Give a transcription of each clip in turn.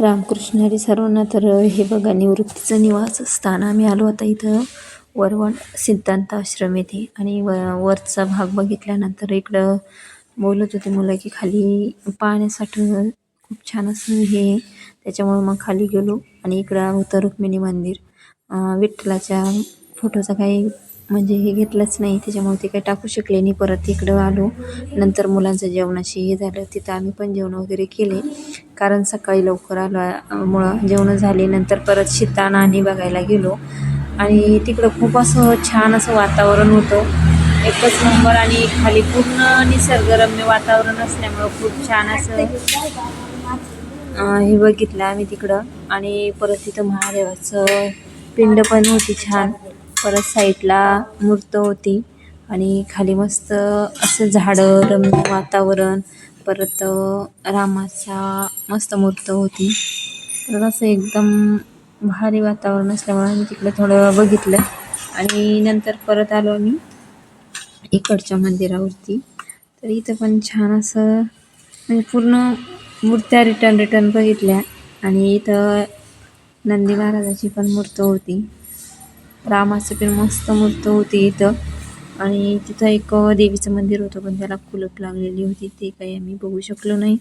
रामकृष्ण हरी सर्वांना तर हे बघा निवृत्तीचं निवासस्थान. आम्ही आलो आता इथं वरवण सिद्धांत आश्रम येथे. आणि व वरचा भाग बघितल्यानंतर इकडं बोलत होते मुलं की खाली पाहण्यासाठी खूप छान असं हे त्याच्यामुळे मग खाली गेलो आणि इकडं होतं रुक्मिणी मंदिर. विठ्ठलाच्या फोटोचा काही म्हणजे हे घेतलंच नाही. त्याच्यामुळे ते काही टाकू शकले नाही. परत इकडं आलो. नंतर मुलांचं जेवणाशी हे झालं. तिथं आम्ही पण जेवण वगैरे केले. कारण सकाळी लवकर आलो मुळं जेवणं झाली. नंतर परत सीता नाणी बघायला गेलो. आणि तिकडं खूप असं छान असं वातावरण होतं. एकच नंबर आणि खाली पूर्ण निसर्गरम्य वातावरण असल्यामुळं खूप छान असं हे बघितलं आम्ही तिकडं. आणि परत तिथं महादेवाचं पिंड पण होती छान. परत साईडला मूर्त होती. आणि खाली मस्त असं झाडं रम्य वातावरण परत रामाचा मस्त मूर्त होती. परत असं एकदम भारी वातावरण असल्यामुळे आम्ही तिकडे थोडं बघितलं. आणि नंतर परत आलो आम्ही इकडच्या मंदिरावरती. तर इथं पण छान असं म्हणजे पूर्ण मूर्त्या रिटर्न रिटर्न बघितल्या. आणि इथं नंदी महाराजाची पण मूर्त होती. रामाचं पण मस्त मूर्त होती इथं. आणि तिथं एक देवीचं मंदिर होतं पण त्याला कुलप लागलेली होती. ते काही आम्ही बघू शकलो नाही.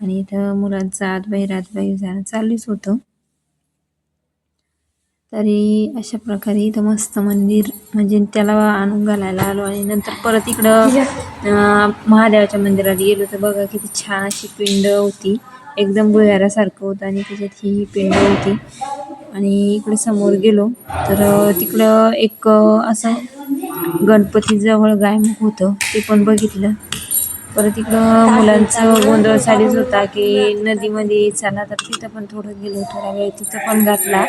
आणि इथं मुलांचं आतबाहेर रातबाई जाणं चालूच होतं. तरी अशा प्रकारे इथं मस्त मंदिर म्हणजे त्याला आणून घालायला आलो. आणि नंतर परत इकडं महादेवाच्या मंदिरात गेलो तर बघा किती छान अशी पिंड होती. एकदम भुयारासारखं होतं आणि त्याच्यात ही पिंड होती. आणि इकडे समोर गेलो तर तिकडं एक असं गणपतीजवळ गायमुख होतं ते पण बघितलं. परत इकडं मुलांचं गोंधळ चालूच होता की नदीमध्ये चला तर तिथं पण थोडं गेलो थोडा वेळ तिथं पण घातला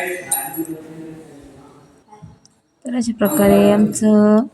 तर अशा प्रकारे आमचं